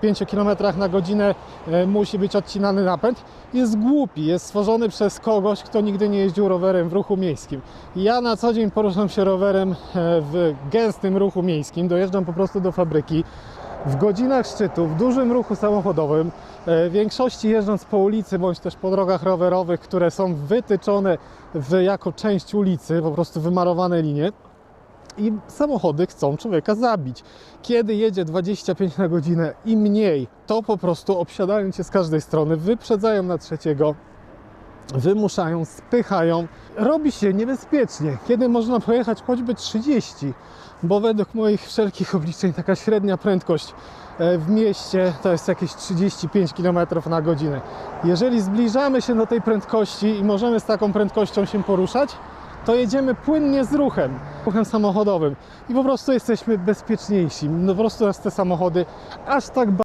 5 km na godzinę e, musi być odcinany napęd, jest głupi, jest stworzony przez kogoś, kto nigdy nie jeździł rowerem w ruchu miejskim. Ja na co dzień poruszam się rowerem e, w gęstym ruchu miejskim, dojeżdżam po prostu do fabryki. W godzinach szczytu, w dużym ruchu samochodowym, e, w większości jeżdżąc po ulicy bądź też po drogach rowerowych, które są wytyczone w, jako część ulicy, po prostu wymarowane linie, i samochody chcą człowieka zabić. Kiedy jedzie 25 na godzinę i mniej, to po prostu obsiadają cię z każdej strony, wyprzedzają na trzeciego, wymuszają, spychają. Robi się niebezpiecznie, kiedy można pojechać choćby 30, bo według moich wszelkich obliczeń taka średnia prędkość e, w mieście to jest jakieś 35 km na godzinę. Jeżeli zbliżamy się do tej prędkości i możemy z taką prędkością się poruszać, to jedziemy płynnie z ruchem, ruchem samochodowym i po prostu jesteśmy bezpieczniejsi. No po prostu nas te samochody aż tak